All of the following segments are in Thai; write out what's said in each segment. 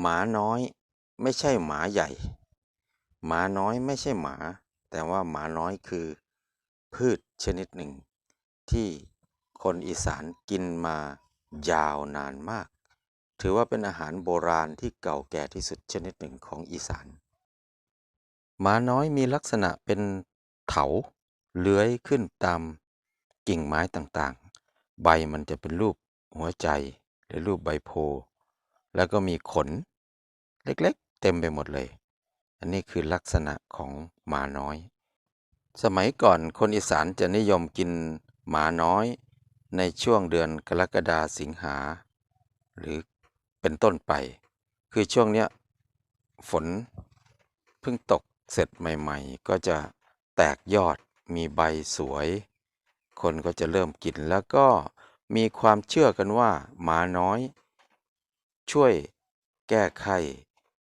หมาน้อยไม่ใช่หมาใหญ่ หมาน้อยไม่ใช่หมา แต่ว่าหมาน้อยคือ พืชชนิดหนึ่ง ที่คนอีสานกินมายาวนานมาก ถือว่าเป็นอาหารโบราณที่เก่าแก่ที่สุดชนิดหนึ่งของอีสาน หมาน้อยมีลักษณะเป็นเถาเลื้อยขึ้นตามกิ่งไม้ต่างๆ ใบมันจะเป็นรูปหัวใจหรือรูปใบโพ แล้วก็มีขนเล็กๆ เต็มไปหมดเลย อันนี้คือลักษณะของหมาน้อย สมัยก่อนคนอีสานจะนิยมกินหมาน้อย ในช่วงเดือนกรกฎาสิงหา หรือเป็นต้นไป คือช่วงเนี้ยฝนเพิ่งตกเสร็จใหม่ๆ ก็จะแตกยอดมีใบสวย คนก็จะเริ่มกินแล้วก็มีความเชื่อกันว่าหมาน้อย ช่วยแก้ไข้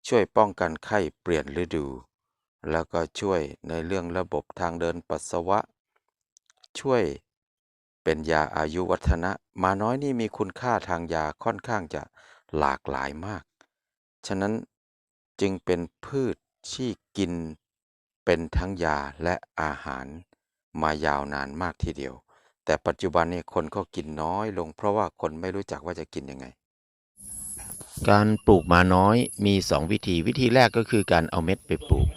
ช่วยป้องกันไข้เปลี่ยนฤดู แล้วก็ช่วยในเรื่องระบบทางเดินปัสสาวะ ช่วยเป็นยาอายุวัฒนะ มาน้อยนี่มีคุณค่าทางยาค่อนข้างจะหลากหลายมาก ฉะนั้นจึงเป็นพืชที่กินเป็นทั้งยาและอาหารมายาวนานมากทีเดียว แต่ปัจจุบันนี้คนก็กินน้อยลงเพราะว่าคนไม่รู้จักว่าจะกินยังไง การปลูกหมาน้อยมีสองวิธี วิธีแรกก็คือการเอาเม็ดไปปลูก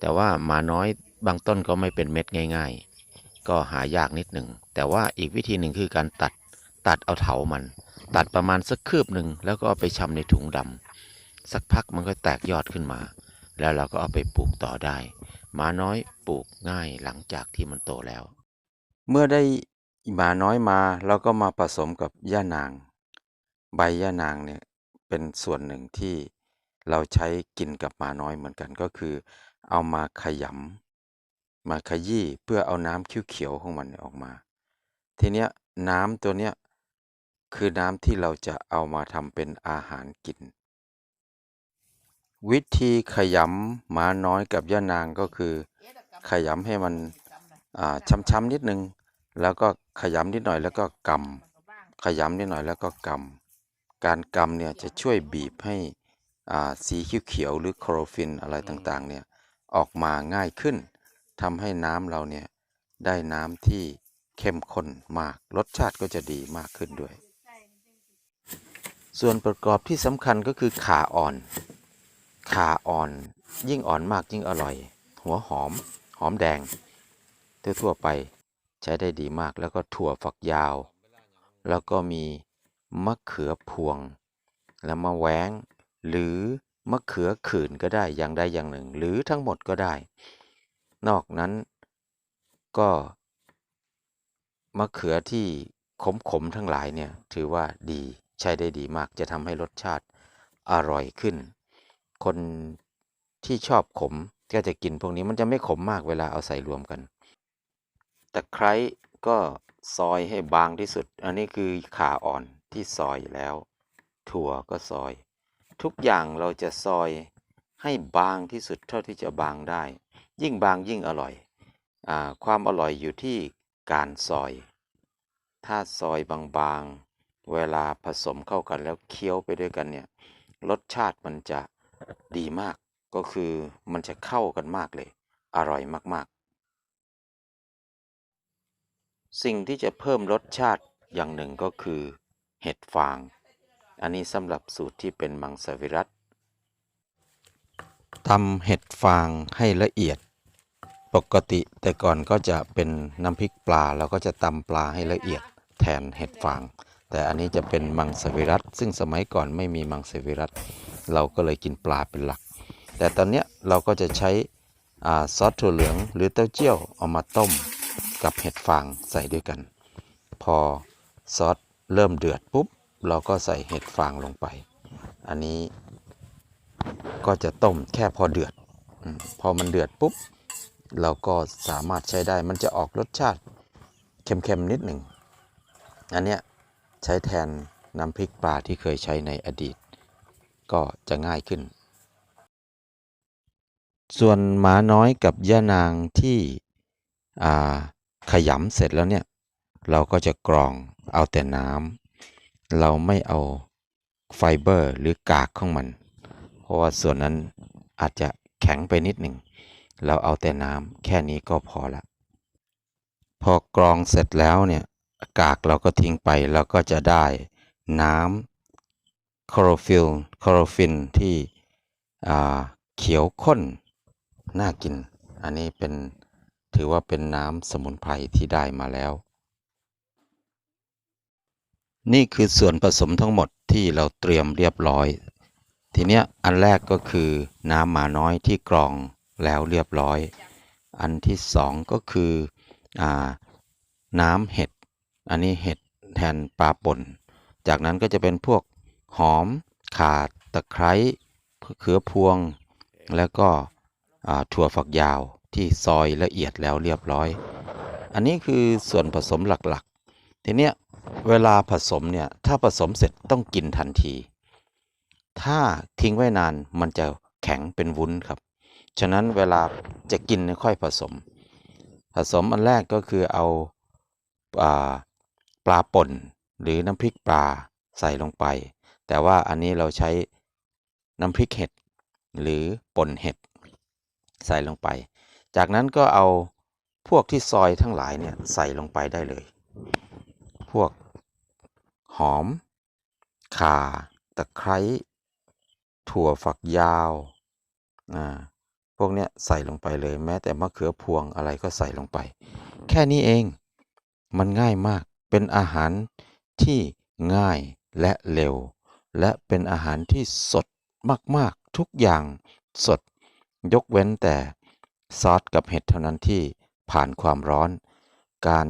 แต่ว่าหมาน้อยบางต้นก็ไม่เป็นเม็ดง่าย ๆ ก็หายากนิดหนึ่ง แต่ว่าอีกวิธีหนึ่งคือการตัดตัดเอาเถามัน ตัดประมาณสักคืบหนึ่งแล้วก็ไปชำในถุงดำสักพักมันก็แตกยอดขึ้นมา แล้วเราก็เอาไปปลูกต่อได้หมาน้อยปลูกง่ายหลังจากที่มันโตแล้ว เมื่อได้หมาน้อยมาเราก็มาผสมกับย่านาง ใบย่านางเนี่ย เป็นส่วนหนึ่งที่เราใช้กินกับหมาน้อยเหมือนกันก็คือ เอามาขยำมาขยี้เพื่อเอาน้ำเขียวๆของมันออกมา ทีเนี้ยน้ำตัวเนี้ยคือน้ำที่เราจะเอามาทำเป็นอาหารกิน วิธีขยำหมาน้อยกับย่านางก็คือ ขยำให้มันช้ำๆนิดนึง แล้วก็ขยำนิดหน่อยแล้วก็กำขยำนิดหน่อยแล้วก็กำ การกำเนี่ยจะช่วยบีบให้สีเขียวๆหรือโคลอโรฟิลอะไรต่างๆเนี่ยออกมาง่ายขึ้นทำให้น้ำเราเนี่ยได้น้ำที่เข้มข้นมากรสชาติก็จะดีมากขึ้นด้วย ส่วนประกอบที่สำคัญก็คือขาอ่อนขาอ่อนยิ่งอ่อนมากยิ่งอร่อย หัวหอม หอมแดง ทั่วๆไปใช้ได้ดีมากแล้วก็ถั่วฝักยาว แล้วก็มี มะเขือพวง แล้วมะแว้งหรือมะเขือขื่นก็ได้อย่างใดอย่างหนึ่ง หรือทั้งหมดก็ได้ นอกนั้นก็มะเขือที่ขมๆทั้งหลายเนี่ยถือว่าดีใช้ได้ดีมากจะทำให้รสชาติอร่อยขึ้น คนที่ชอบขมก็จะกินพวกนี้มันจะไม่ขมมากเวลาเอาใส่รวมกันตะไคร้ก็ซอยให้บางที่สุด อันนี้คือขาอ่อน ที่ซอยแล้ว ถั่วก็ซอย ทุกอย่างเราจะซอยให้บางที่สุดเท่าที่จะบางได้ ยิ่งบางยิ่งอร่อยอความอร่อยอยู่ที่การซอย ถ้าซอยบางๆ เวลาผสมเข้ากันแล้วเคี้ยวไปด้วยกันเนี่ย รสชาติมันจะดีมาก ก็คือมันจะเข้ากันมากเลย อร่อยมากๆ สิ่งที่จะเพิ่มรสชาติอย่างหนึ่งก็คือ เห็ดฟาง อันนี้สำหรับสูตรที่เป็นมังสวิรัตทำเห็ดฟางให้ละเอียด ปกติแต่ก่อนก็จะเป็นน้ำพริกปลาเราก็จะตำปลาให้ละเอียดแทนเห็ดฟาง แต่อันนี้จะเป็นมังสวิรัตซึ่งสมัยก่อนไม่มีมังสวิรัตเราก็เลยกินปลาเป็นหลัก แต่ตอนนี้เราก็จะใช้อซอสถั่วเหลืองหรือเต้าเจี้ยวเอามาต้มกับเห็ดฟางใส่ด้วยกัน พอซอส เริ่มเดือดปุ๊บ เราก็ใส่เห็ดฟางลงไป อันนี้ก็จะต้มแค่พอเดือด พอมันเดือดปุ๊บ เราก็สามารถใช้ได้มันจะออกรสชาติเค็มๆนิดหนึ่ง อันเนี้ยใช้แทนน้ำพริกปลาที่เคยใช้ในอดีต ก็จะง่ายขึ้น ส่วนหมาน้อยกับย่านางที่ขยำเสร็จแล้วเนี่ย เราก็จะกรองเอาแต่น้ำเราไม่เอาไฟเบอร์หรือกากของมัน เพราะว่าส่วนนั้นอาจจะแข็งไปนิดหนึ่ง เราเอาแต่น้ำแค่นี้ก็พอละ พอกรองเสร็จแล้วเนี่ยกากเราก็ทิ้งไปเราก็จะได้น้ำคลอโรฟิลคลอโรฟินที่เขียวข้น น่ากิน อันนี้เป็นถือว่าเป็นน้ำสมุนไพรที่ได้มาแล้ว นี่คือส่วนผสมทั้งหมดที่เราเตรียมเรียบร้อย ทีเนี้ยอันแรกก็คือน้ำหมาน้อยที่กรองแล้วเรียบร้อย อันที่สองก็คืออน้ำเห็ด อันนี้เห็ดแทนปลาป่น จากนั้นก็จะเป็นพวกหอม ข่าตะไคร้เขือพวง แล้วก็ถั่วฝักยาวที่ซอยละเอียดแล้วเรียบร้อย อันนี้คือส่วนผสมหลักๆ ทีเนี้ย เวลาผสมเนี่ย ถ้าผสมเสร็จต้องกินทันที ถ้าทิ้งไว้นานมันจะแข็งเป็นวุ้นครับ ฉะนั้นเวลาจะกินค่อยผสม ผสมอันแรกก็คือเอาอ่าปลาป่นหรือน้ำพริกปลาใส่ลงไป แต่ว่าอันนี้เราใช้น้ำพริกเห็ดหรือป่นเห็ดใส่ลงไป จากนั้นก็เอาพวกที่ซอยทั้งหลายเนี่ยใส่ลงไปได้เลย พวกหอม ข่า ตะไคร้ ถั่วฝักยาว อ่า พวกเนี้ยใส่ลงไปเลยแม้แต่มะเขือพวงอะไรก็ใส่ลงไป แค่นี้เอง มันง่ายมาก เป็นอาหารที่ง่ายและเร็ว และเป็นอาหารที่สดมาก ๆ ทุกอย่างสด ยกเว้นแต่ซอสกับเห็ดเท่านั้นที่ผ่านความร้อน การ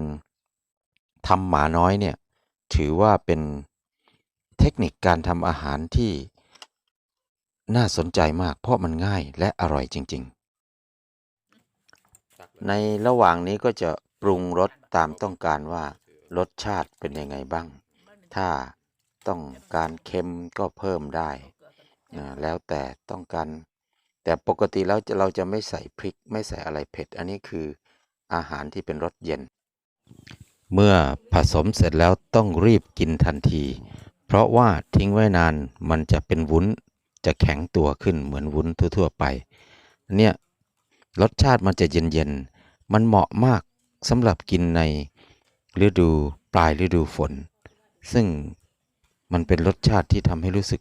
ทำหมาน้อยเนี่ยถือว่าเป็นเทคนิคการทำอาหารที่น่าสนใจมากเพราะมันง่ายและอร่อยจริง ๆ ในระหว่างนี้ก็จะปรุงรสตามต้องการว่ารสชาติเป็นยังไงบ้าง ถ้าต้องการเค็มก็เพิ่มได้ แล้วแต่ต้องการ แต่ปกติแล้วเราจะไม่ใส่พริก ไม่ใส่อะไรเผ็ด อันนี้คืออาหารที่เป็นรสเย็น เมื่อผสมเสร็จแล้วต้องรีบกินทันที เพราะว่าทิ้งไว้นานมันจะเป็นวุ้นจะแข็งตัวขึ้นเหมือนวุ้นทั่ว ๆ ไป เนี่ยรสชาติมันจะเย็นๆ มันเหมาะมากสำหรับกินในฤดูปลายฤดูฝน ซึ่งมันเป็นรสชาติที่ทำให้รู้สึก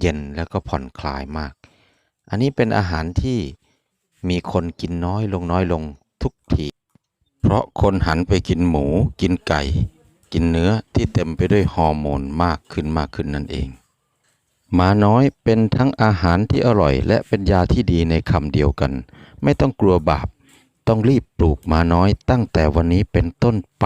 เย็นแล้วก็ผ่อนคลายมาก อันนี้เป็นอาหารที่มีคนกินน้อยลงน้อยลงทุกที เพราะคนหันไปกินหมูกินไก่ กินเนื้อที่เต็มไปด้วยฮอร์โมนมากขึ้นมากขึ้นนั่นเองหมาน้อยเป็นทั้งอาหารที่อร่อย และเป็นยาที่ดีในคำเดียวกัน ไม่ต้องกลัวบาป ต้องรีบปลูกหมาน้อยตั้งแต่วันนี้เป็นต้นไป